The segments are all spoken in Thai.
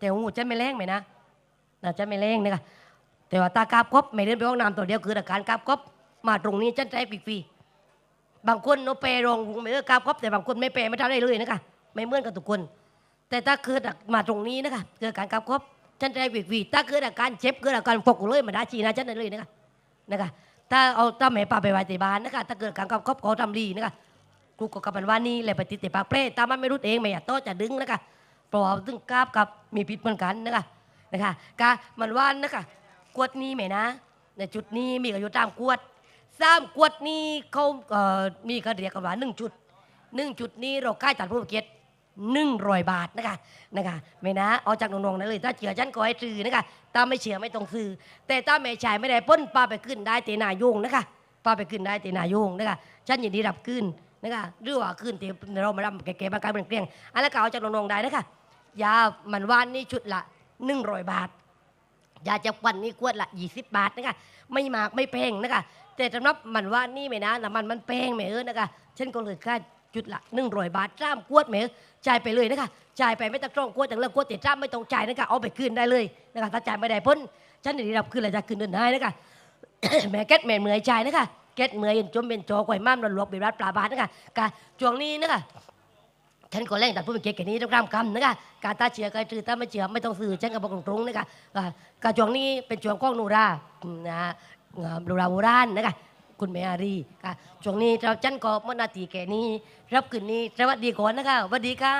แต่หูฉันไม่แรงไหมนะนะฉันไม่แรงนะคะแต่ว่าตากราบกบไม่เดินไปห้องน้ำตัวเดียวคืออาการกราบกบมาตรงนี้ฉันใจฟรีบางคนโนเปรโรงไม่เลิกกราบกบแต่บางคนไม่เปรไม่ทำได้เลยนะคะไม่เหมือนกันทุกคน แต่ถ้าเกิดมาตรงนี้นะคะเกิดการกราบกบฉันใจฟรีถ้าเกิดอาการเจ็บเกิดอาการฟกเลยมาได้ชีนะฉันได้เลยนะคะนะคะถ้าเอาถ้าแม่ป้าไปไว้ที่บ้านนะคะถ้าเกิดการกราบกบเขาทำดีนะคะกูก็กับมันว่านี่แหละไปติดแต่ปากเปรตตามันไม่รู้เองไหมอยากโตจะดึงนะคะ เพราะว่าตึงกราบกับมีพิษเหมือนกันนะคะนะคะกามันว่านะคะกวดนี้ไหมนะในจุดนี้มีอายุตามกวดสามกวดนี้เขาเอ่อมีกระเรียกกันว่าหนึ่งจุดหนึ่งจุดนี้เราค่ายตัดผู้เกียรติหนึ่งร้อยบาทนะคะนะคะไม่นะเอาจากน้องๆนั่นเลยถ้าเชื่อฉันก็ให้ซื้อนะคะถ้าไม่เชื่อไม่ต้องซื้อแต่ถ้าไม่ใช่ไม่ได้พ้นป้าไปขึ้นได้เตนาโยงนะคะป้าไปขึ้นได้เตนาโยงนะคะฉันยินดีรับขึ้นนะคะหรือว่าขึ้นที่เรามาดำแก่ๆมาการเป็นเกลียงอันแล้วก็เอาจากน้องๆได้นะคะ ยามันว่านนี่ชุดละหนึ่งร้อยบาท ยาจะวันนี่ขวดละยี่สิบบาทนะคะไม่มากไม่แพงนะคะแต่สำหรับมันว่านนี่ไม่นะน้ำมันมันแพงไหมเออนะคะฉันก็เลยค่าจุดละหนึ่งร้อยบาทจ้ามขวดไหมจ่ายไปเลยนะคะจ่ายไปไม่ต้องจ้องขวดแต่เรื่องขวดแต่จ้ามไม่ต้องจ่ายนะคะเอาไปคืนได้เลยนะคะถ้าจ่ายไม่ได้พ้นฉันจะได้รับคืนอะไรจะคืนเดินได้นะคะแม่แก๊สแม่เหมือยใจนะคะแก๊สเหมือยจมเป็นจอข่อยม้ามนหลวกเป็นรัดปลาบาทนะคะกะช่วงนี้นะคะ ฉันก็แรงตัดผู้เป็นเก๊กแค่นี้ต้องรำคำนะคะการตาเฉียการตือตาไม่เฉียไม่ต้องซื้อฉันก็บอกตรงๆนะคะกะกะช่วงนี้เป็นช่วงของนูราอืมนะฮะอ่านูราโบราณนะคะคุณแม่อารีกะช่วงนี้เราฉันก็มนาทีแค่นี้ รับคืนนี้สวัสดีก่อนนะคะสวัสดีค่ะ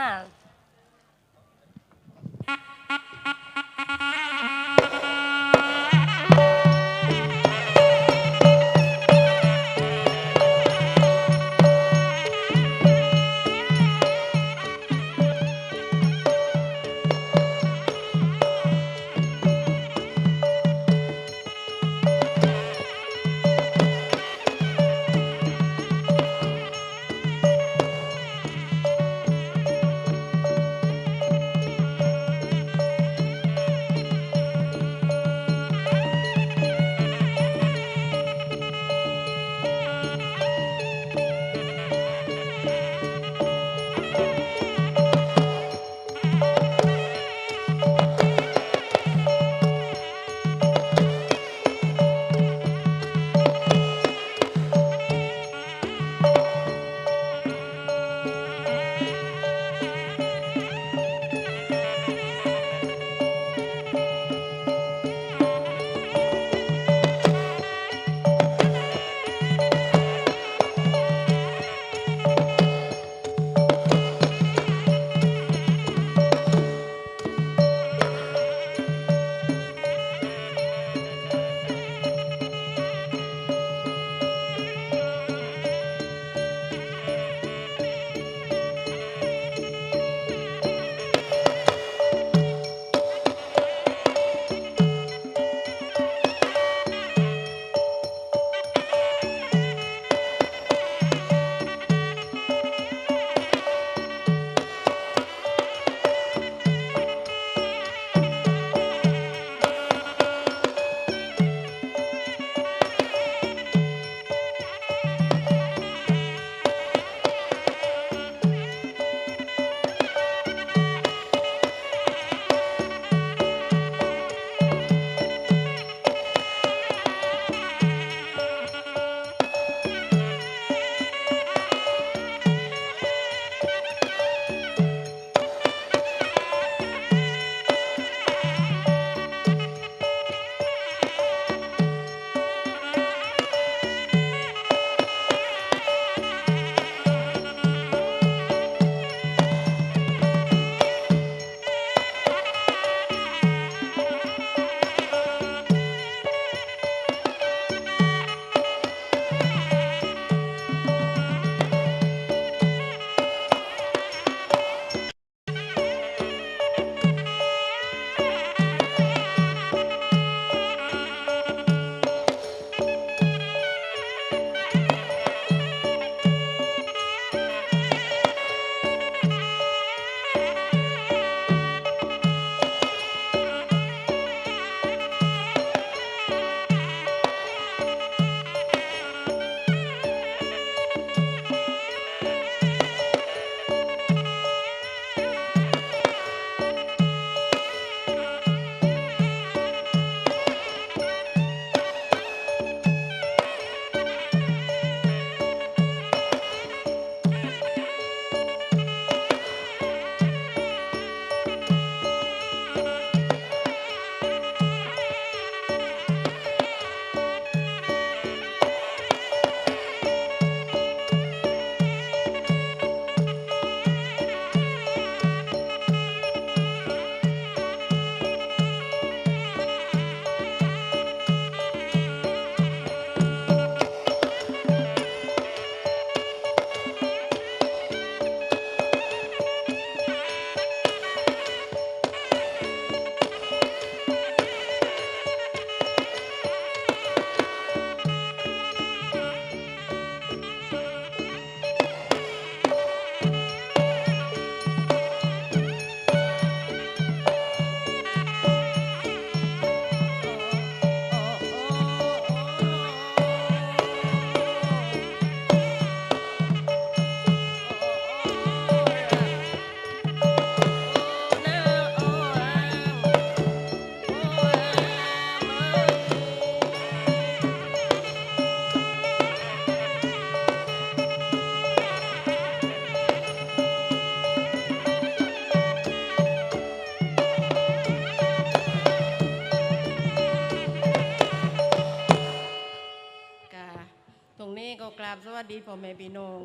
สวัสดีพ่อแม่พี่น้อง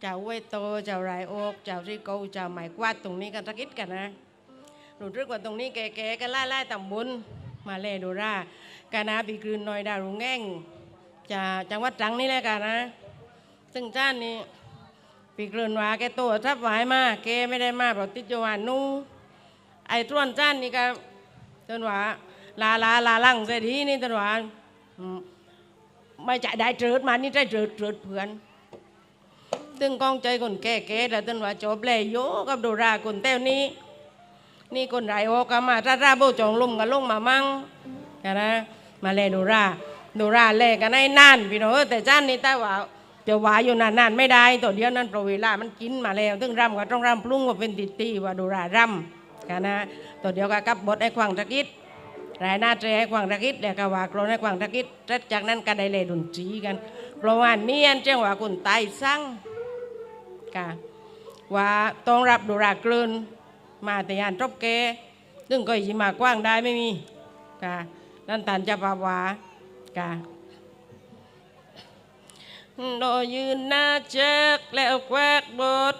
เจ้าเวโตเจ้าไรโอกเจ้าริโกเจ้าหมายกวาดตรงนี้กันสักนิดกันนะรู้สึกว่าตรงนี้แก่ๆกันไล่ๆตำบลมาเลดูร่ากานาปีกลืนน้อยดาวรุงแง่งจะจังหวัดตรังนี่แหละกันนะ ซึ่งจ้านนี่ปีกลืนว่าแกโตทับไหวมาแกไม่ได้มาเพราะติดอยู่วานนู่ไอ้ต้วนจ้านนี่ก็ต้นว่าลาลาลาลังเสียทีนี่ต้นว่า ไม่จะได้เจิดมานี่ได้เจิดเจิดเพื่อนตึงกองใจคนแก่แก่แต่ต้นว่าจบเลยโยกับโดราคนเต้วนี้ นี่คนไรโอก็มาถ้าราโบจองลมกันลงมามั่งกันนะมาเลยโดราโดราแลกันให้นานพี่น้องแต่จ้านนี่แต่ว่าจะวายอยู่นานๆไม่ได้ตัวเดียวนั้นโประเวลามันกินมาแล้วตึงรำก็ต้องรำปรุงว่าเป็นติตีว่าโดรารำกันนะตัวเดียวก็กับบทไอ้ขวางตะกิด รายหน้าเจให้กวางตะกิดแล้วก็ว่ากรนให้กวางตะกิดแล้จากนั้นก็ได้เลยดนตรีกันเพราะว่าเนียนเจ้าว่าคนตายสั่งกะว่าต้องรับดูรากลืนมาแต่ยานจบเกซึ่งก็ยิ่มากว้างได้ไม่มีกะนั่นตันจะปาวากะโดยืนหน้าเจ๊กแล้วแควกบท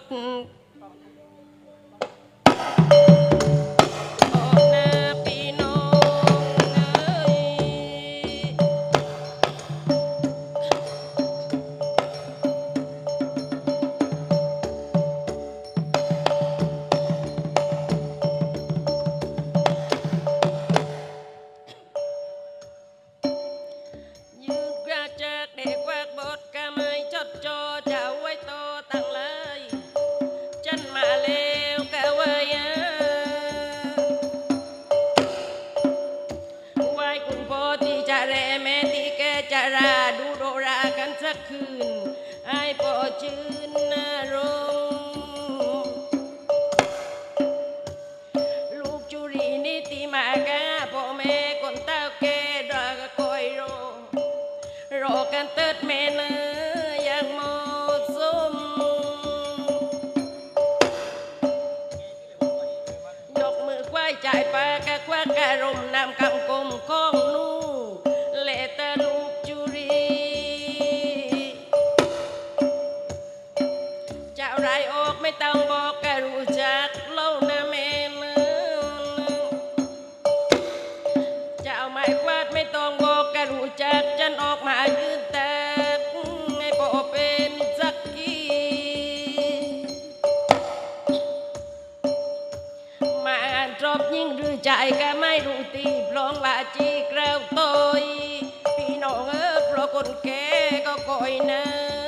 มายืนแต่ไม่พอเป็นสักทีมาอ่านจบยิ่งหรือใจก็ไม่รู้ตีปลองว่าจีเกล้าโตยพี่น้องเออเพราะคนแก่ก็คอยนั้น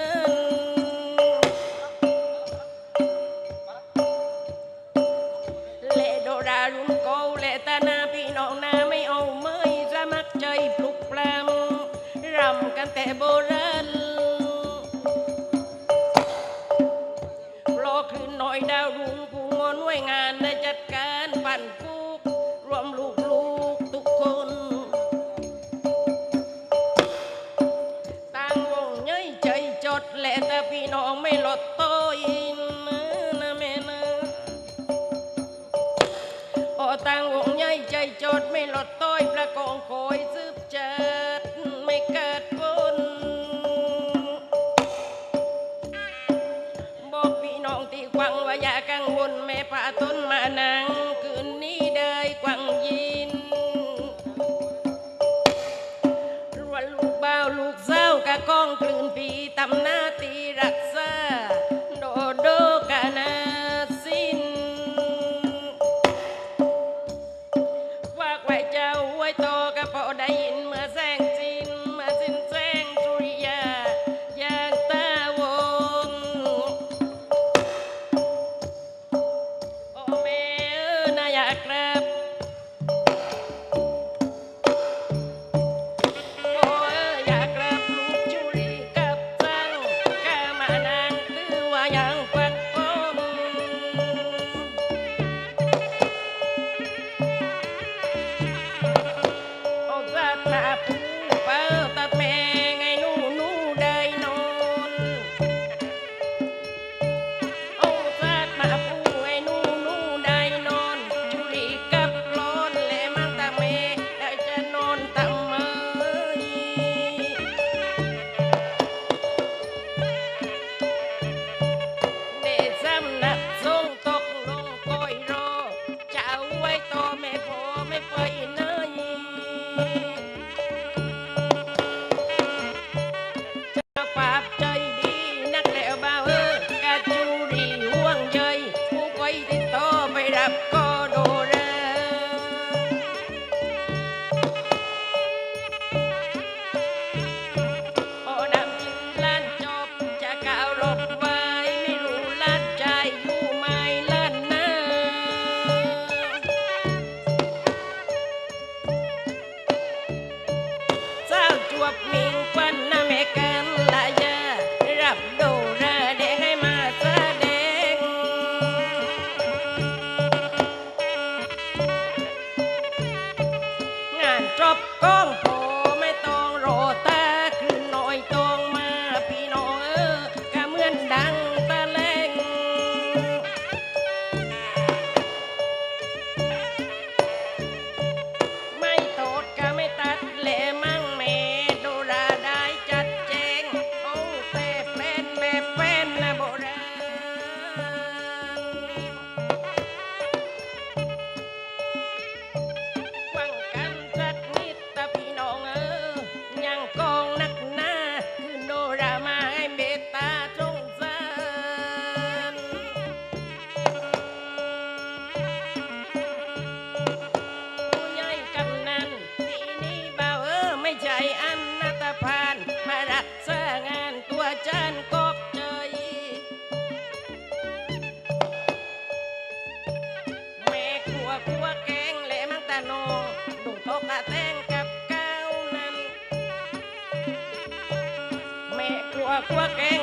แต่โบราณรอคืนหน่อยดาวรุงผู้งอนวยงานได้จัดการปั่นกุกรวมลูกลูกๆทุกคนต่างวงเย้ยใจจดและแต่พี่น้องไม่ลดโตอินะแม่นะต่างวงเย้ยใจจดไม่ลดต้อย ปีต ก้าว